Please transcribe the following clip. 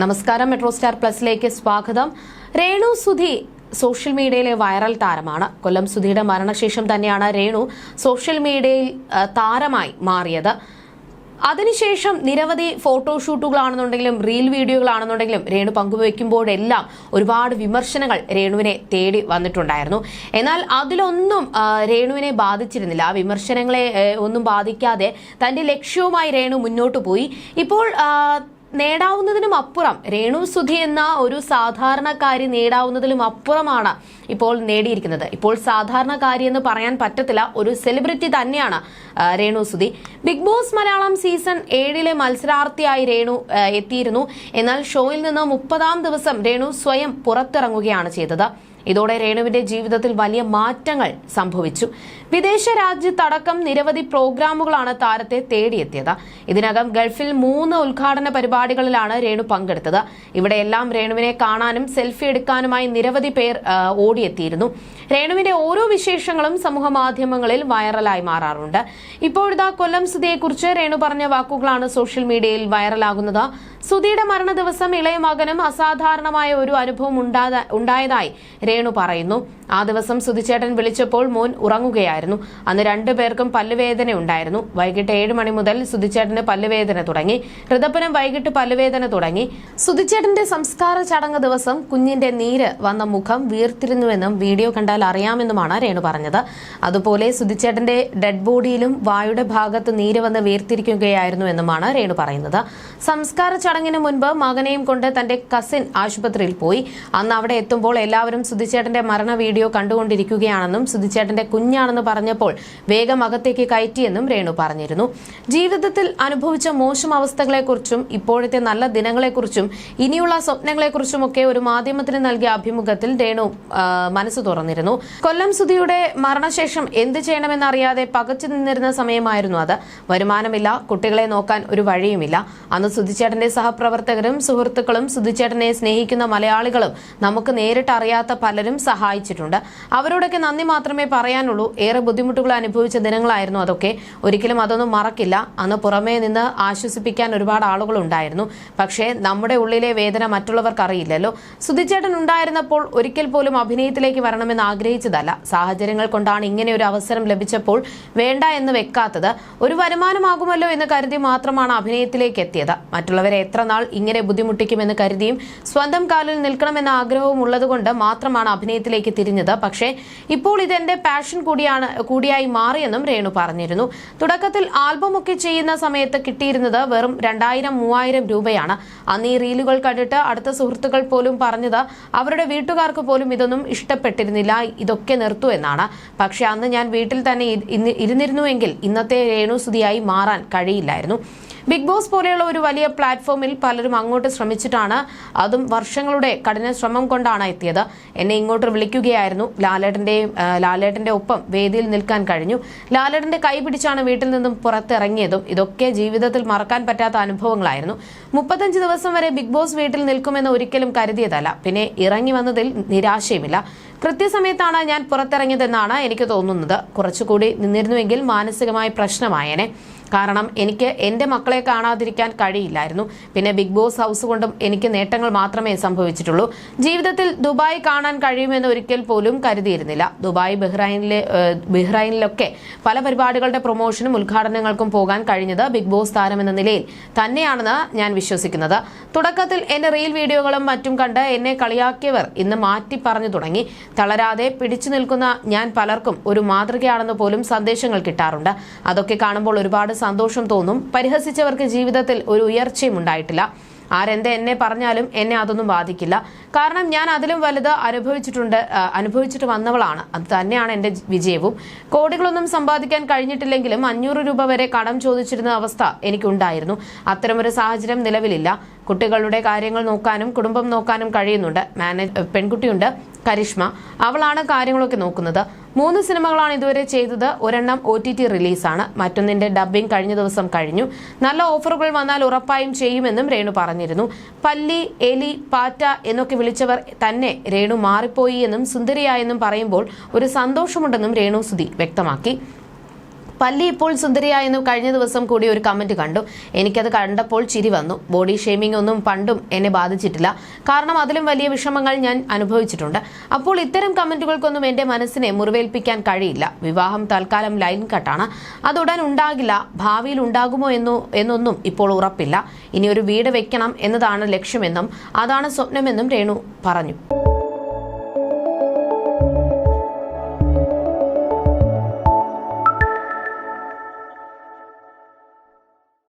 നമസ്കാരം metro star പ്ലസിലേക്ക് സ്വാഗതം. രേണു സുധി സോഷ്യൽ മീഡിയയിലെ വൈറൽ താരമാണ്. കൊല്ലം സുധിയുടെ മരണശേഷം തന്നെയാണ് രേണു സോഷ്യൽ മീഡിയയിൽ താരമായി മാറിയത്. അതിനുശേഷം നിരവധി ഫോട്ടോഷൂട്ടുകളാണെന്നുണ്ടെങ്കിലും റീൽ വീഡിയോകളാണെന്നുണ്ടെങ്കിലും രേണു പങ്കുവയ്ക്കുമ്പോഴെല്ലാം ഒരുപാട് വിമർശനങ്ങൾ രേണുവിനെ തേടി വന്നിട്ടുണ്ടായിരുന്നു. എന്നാൽ അതിലൊന്നും രേണുവിനെ ബാധിച്ചിരുന്നില്ല. ആ വിമർശനങ്ങളെ ഒന്നും ബാധിക്കാതെ തന്റെ ലക്ഷ്യവുമായി രേണു മുന്നോട്ട് പോയി. ഇപ്പോൾ നേടാവുന്നതിനും അപ്പുറം. രേണു സുധി എന്ന ഒരു സാധാരണക്കാരി നേടാവുന്നതിലും അപ്പുറമാണ് ഇപ്പോൾ നേടിയിരിക്കുന്നത്. ഇപ്പോൾ സാധാരണക്കാരി എന്ന് പറയാൻ പറ്റത്തില്ല. ഒരു സെലിബ്രിറ്റി തന്നെയാണ് Renu Sudhi. Big boss Malayalam season ഏഴിലെ മത്സരാർത്ഥിയായി രേണു എത്തിയിരുന്നു. എന്നാൽ ഷോയിൽ നിന്ന് മുപ്പതാം ദിവസം രേണു സ്വയം പുറത്തിറങ്ങുകയാണ് ചെയ്തത്. ഇതോടെ രേണുവിന്റെ ജീവിതത്തിൽ വലിയ മാറ്റങ്ങൾ സംഭവിച്ചു. വിദേശ രാജ്യത്തടക്കം നിരവധി പ്രോഗ്രാമുകളാണ് താരത്തെ തേടിയെത്തിയത്. ഇതിനകം ഗൾഫിൽ മൂന്ന് ഉദ്ഘാടന പരിപാടികളിലാണ് രേണു പങ്കെടുത്തത്. ഇവിടെയെല്ലാം രേണുവിനെ കാണാനും സെൽഫി എടുക്കാനുമായി നിരവധി പേർ ഓടിയെത്തിയിരുന്നു. രേണുവിന്റെ ഓരോ വിശേഷങ്ങളും സമൂഹ മാധ്യമങ്ങളിൽ വൈറലായി മാറാറുണ്ട്. ഇപ്പോഴിതാ കൊല്ലം സ്ഥിതിയെക്കുറിച്ച് രേണു പറഞ്ഞ വാക്കുകളാണ് സോഷ്യൽ മീഡിയയിൽ വൈറലാകുന്നത്. സുധിയുടെ മരണ ദിവസം ഇളയ മകനും അസാധാരണമായ ഒരു അനുഭവം ഉണ്ടായതായി രേണു പറയുന്നു. ആ ദിവസം സുധിച്ചേട്ടൻ വിളിച്ചപ്പോൾ മോൻ ഉറങ്ങുകയായിരുന്നു. അന്ന് രണ്ടുപേർക്കും പല്ലുവേദന ഉണ്ടായിരുന്നു. വൈകിട്ട് ഏഴ് മണി മുതൽ സുധിച്ചേട്ടന് പല്ലുവേദന തുടങ്ങി. ഋതപ്പനും വൈകിട്ട് പല്ലുവേദന തുടങ്ങി. സുധിച്ചേട്ടന്റെ സംസ്കാര ചടങ്ങ് ദിവസം കുഞ്ഞിന്റെ നീര് വന്ന മുഖം വീർത്തിരുന്നുവെന്നും വീഡിയോ കണ്ടാൽ അറിയാമെന്നുമാണ് രേണു പറഞ്ഞത്. അതുപോലെ സുധിച്ചേട്ടന്റെ ഡെഡ് ബോഡിയിലും വായുടെ ഭാഗത്ത് നീര് വന്ന് വീർത്തിരിക്കുകയായിരുന്നു എന്നുമാണ് രേണു പറയുന്നത്. സംസ്കാര ചടങ്ങിന് മുൻപ് മകനെയും കൊണ്ട് തന്റെ കസിൻ ആശുപത്രിയിൽ പോയി. അന്ന് അവിടെ എത്തുമ്പോൾ എല്ലാവരും സുധിച്ചേട്ടന്റെ മരണ വീഡിയോ കണ്ടുകൊണ്ടിരിക്കുകയാണെന്നും സുധിച്ചേട്ടന്റെ കുഞ്ഞാണെന്ന് പറഞ്ഞപ്പോൾ വേഗം അകത്തേക്ക് കയറ്റിയെന്നും രേണു പറഞ്ഞിരുന്നു. ജീവിതത്തിൽ അനുഭവിച്ച മോശം അവസ്ഥകളെക്കുറിച്ചും ഇപ്പോഴത്തെ നല്ല ദിനങ്ങളെക്കുറിച്ചും ഇനിയുള്ള സ്വപ്നങ്ങളെക്കുറിച്ചുമൊക്കെ ഒരു മാധ്യമത്തിന് നൽകിയ അഭിമുഖത്തിൽ രേണു മനസ്സ് തുറന്നിരുന്നു. കൊല്ലം സുധിയുടെ മരണശേഷം എന്ത് ചെയ്യണമെന്നറിയാതെ പകച്ചു നിന്നിരുന്ന സമയമായിരുന്നു അത്. വരുമാനമില്ല കുട്ടികളെ നോക്കാൻ ഒരു വഴിയുമില്ല. അന്ന് സുധിച്ചേട്ടന്റെ സഹപ്രവർത്തകരും സുഹൃത്തുക്കളും സുധിച്ചേട്ടനെ സ്നേഹിക്കുന്ന മലയാളികളും നമുക്ക് നേരിട്ട് അറിയാത്ത പലരും സഹായിച്ചിട്ടുണ്ട്. അവരോടൊക്കെ നന്ദി മാത്രമേ പറയാനുള്ളൂ. ഏറെ ബുദ്ധിമുട്ടുകൾ അനുഭവിച്ച ദിനങ്ങളായിരുന്നു അതൊക്കെ. ഒരിക്കലും അതൊന്നും മറക്കില്ല. അന്ന് പുറമേ നിന്ന് ആശ്വസിപ്പിക്കാൻ ഒരുപാട് ആളുകൾ ഉണ്ടായിരുന്നു. പക്ഷേ നമ്മുടെ ഉള്ളിലെ വേദന മറ്റുള്ളവർക്ക് അറിയില്ലല്ലോ. സുധിച്ചേട്ടൻ ഉണ്ടായിരുന്നപ്പോൾ ഒരിക്കൽ പോലും അഭിനയത്തിലേക്ക് വരണമെന്ന് ആഗ്രഹിച്ചതല്ല. സാഹചര്യങ്ങൾ കൊണ്ടാണ് ഇങ്ങനെ ഒരു അവസരം ലഭിച്ചപ്പോൾ വേണ്ട എന്ന് വെക്കാത്തത്. ഒരു വരുമാനമാകുമല്ലോ എന്ന് കരുതി മാത്രമാണ് അഭിനയത്തിലേക്ക് എത്തിയത്. മറ്റുള്ളവരെ എത്ര നാൾ ഇങ്ങനെ ബുദ്ധിമുട്ടിക്കുമെന്ന് കരുതിയും സ്വന്തം കാലിൽ നിൽക്കണമെന്ന ആഗ്രഹവും ഉള്ളതുകൊണ്ട് മാത്രമാണ് അഭിനയത്തിലേക്ക് തിരിഞ്ഞത്. പക്ഷേ ഇപ്പോൾ ഇതെന്റെ പാഷൻ കൂടിയാണ് കൂടിയായി മാറിയെന്നും രേണു പറഞ്ഞിരുന്നു. തുടക്കത്തിൽ ആൽബമൊക്കെ ചെയ്യുന്ന സമയത്ത് കിട്ടിയിരുന്നത് വെറും രണ്ടായിരം മൂവായിരം രൂപയാണ്. അന്ന് ഈ റീലുകൾ കണ്ടിട്ട് അടുത്ത സുഹൃത്തുക്കൾ പോലും പറഞ്ഞത് അവരുടെ വീട്ടുകാർക്ക് പോലും ഇതൊന്നും ഇഷ്ടപ്പെട്ടിരുന്നില്ല ഇതൊക്കെ നിർത്തു എന്നാണ്. പക്ഷെ അന്ന് ഞാൻ വീട്ടിൽ തന്നെ ഇരുന്നിരുന്നുവെങ്കിൽ ഇന്നത്തെ രേണുസുതിയായി മാറാൻ കഴിയില്ലായിരുന്നു. ബിഗ് ബോസ് പോലെയുള്ള ഒരു വലിയ പ്ലാറ്റ്ഫോമിൽ പലരും അങ്ങോട്ട് ശ്രമിച്ചിട്ടാണ് അതും വർഷങ്ങളുടെ കഠിന ശ്രമം കൊണ്ടാണ് എത്തിയത്. എന്നെ ഇങ്ങോട്ട് വിളിക്കുകയായിരുന്നു. ലാലേട്ടന്റെയും ലാലേട്ടന്റെ ഒപ്പം വേദിയിൽ നിൽക്കാൻ കഴിഞ്ഞു. ലാലേട്ടന്റെ കൈപിടിച്ചാണ് വീട്ടിൽ നിന്നും പുറത്തിറങ്ങിയതും ഇതൊക്കെ ജീവിതത്തിൽ മറക്കാൻ പറ്റാത്ത അനുഭവങ്ങളായിരുന്നു. മുപ്പത്തഞ്ച് ദിവസം വരെ ബിഗ് ബോസ് വീട്ടിൽ നിൽക്കുമെന്ന് ഒരിക്കലും കരുതിയതല്ല. പിന്നെ ഇറങ്ങി വന്നതിൽ നിരാശയുമില്ല. കൃത്യസമയത്താണ് ഞാൻ പുറത്തിറങ്ങിയതെന്നാണ് എനിക്ക് തോന്നുന്നത്. കുറച്ചുകൂടി നിന്നിരുന്നുവെങ്കിൽ മാനസികമായി പ്രശ്നമായേനെ. കാരണം എനിക്ക് എന്റെ മക്കളെ കാണാതിരിക്കാൻ കഴിയില്ലായിരുന്നു. പിന്നെ ബിഗ് ബോസ് ഹൗസ് കൊണ്ടും എനിക്ക് നേട്ടങ്ങൾ മാത്രമേ സംഭവിച്ചിട്ടുള്ളൂ. ജീവിതത്തിൽ ദുബായ് കാണാൻ കഴിയുമെന്ന് ഒരിക്കൽ പോലും കരുതിയിരുന്നില്ല. ദുബായ് ബഹ്റൈനിലെ ബഹ്റൈനിലൊക്കെ പല പരിപാടികളുടെ പ്രൊമോഷനും ഉദ്ഘാടനങ്ങൾക്കും പോകാൻ കഴിഞ്ഞത് ബിഗ് ബോസ് താരമെന്ന നിലയിൽ തന്നെയാണെന്ന് ഞാൻ വിശ്വസിക്കുന്നത്. തുടക്കത്തിൽ എന്റെ റീൽ വീഡിയോകളും മറ്റും കണ്ട് എന്നെ കളിയാക്കിയവർ ഇന്ന് മാറ്റി പറഞ്ഞു തുടങ്ങി. തളരാതെ പിടിച്ചു നിൽക്കുന്ന ഞാൻ പലർക്കും ഒരു മാതൃകയാണെന്ന് പോലും സന്ദേശങ്ങൾ കിട്ടാറുണ്ട്. അതൊക്കെ കാണുമ്പോൾ ഒരുപാട് സന്തോഷം തോന്നും. പരിഹസിച്ചവർക്ക് ജീവിതത്തിൽ ഒരു ഉയർച്ചയും ഉണ്ടായിട്ടില്ല. ആരെന്ത് എന്നെ പറഞ്ഞാലും എന്നെ അതൊന്നും ബാധിക്കില്ല. കാരണം ഞാൻ അതിലും വലുത് അനുഭവിച്ചിട്ടുണ്ട് അനുഭവിച്ചിട്ട് വന്നവളാണ്. അത് തന്നെയാണ് എന്റെ വിജയവും. കോടികളൊന്നും സമ്പാദിക്കാൻ കഴിഞ്ഞിട്ടില്ലെങ്കിലും അഞ്ഞൂറ് രൂപ വരെ കടം ചോദിച്ചിരുന്ന അവസ്ഥ എനിക്കുണ്ടായിരുന്നു. അത്തരമൊരു സാഹചര്യം നിലവിലില്ല. കുട്ടികളുടെ കാര്യങ്ങൾ നോക്കാനും കുടുംബം നോക്കാനും കഴിയുന്നുണ്ട്. മാനേജ് പെൺകുട്ടിയുണ്ട്. കരിഷ്മ. അവളാണ് കാര്യങ്ങളൊക്കെ നോക്കുന്നത്. മൂന്ന് സിനിമകളാണ് ഇതുവരെ ചെയ്തത്. ഒരെണ്ണം ഒ ടി ടി റിലീസാണ്. മറ്റൊന്നിന്റെ ഡബ്ബിംഗ് കഴിഞ്ഞ ദിവസം കഴിഞ്ഞു. നല്ല ഓഫറുകൾ വന്നാൽ ഉറപ്പായും ചെയ്യുമെന്നും രേണു പറഞ്ഞിരുന്നു. പല്ലി എലി പാറ്റ എന്നൊക്കെ വിളിച്ചവർ തന്നെ രേണു മാറിപ്പോയി എന്നും സുന്ദരിയായെന്നും പറയുമ്പോൾ ഒരു സന്തോഷമുണ്ടെന്നും രേണു സുധി വ്യക്തമാക്കി. പല്ലി ഇപ്പോൾ സുന്ദരിയായെന്നു കഴിഞ്ഞ ദിവസം കൂടി ഒരു കമന്റ് കണ്ടു. എനിക്കത് കണ്ടപ്പോൾ ചിരി വന്നു. ബോഡി ഷേമിംഗ് ഒന്നും പണ്ടും എന്നെ ബാധിച്ചിട്ടില്ല. കാരണം അതിലും വലിയ വിഷമങ്ങൾ ഞാൻ അനുഭവിച്ചിട്ടുണ്ട്. അപ്പോൾ ഇത്തരം കമന്റുകൾക്കൊന്നും എന്റെ മനസ്സിനെ മുറിവേൽപ്പിക്കാൻ കഴിയില്ല. വിവാഹം തൽക്കാലം ലൈൻ കട്ടാണ്. അതുടൻ ഉണ്ടാകില്ല. ഭാവിയിൽ ഉണ്ടാകുമോ എന്നോ എന്നൊന്നും ഇപ്പോൾ ഉറപ്പില്ല. ഇനി ഒരു വീട് വെക്കണം എന്നതാണ് ലക്ഷ്യമെന്നും അതാണ് സ്വപ്നമെന്നും രേണു പറഞ്ഞു.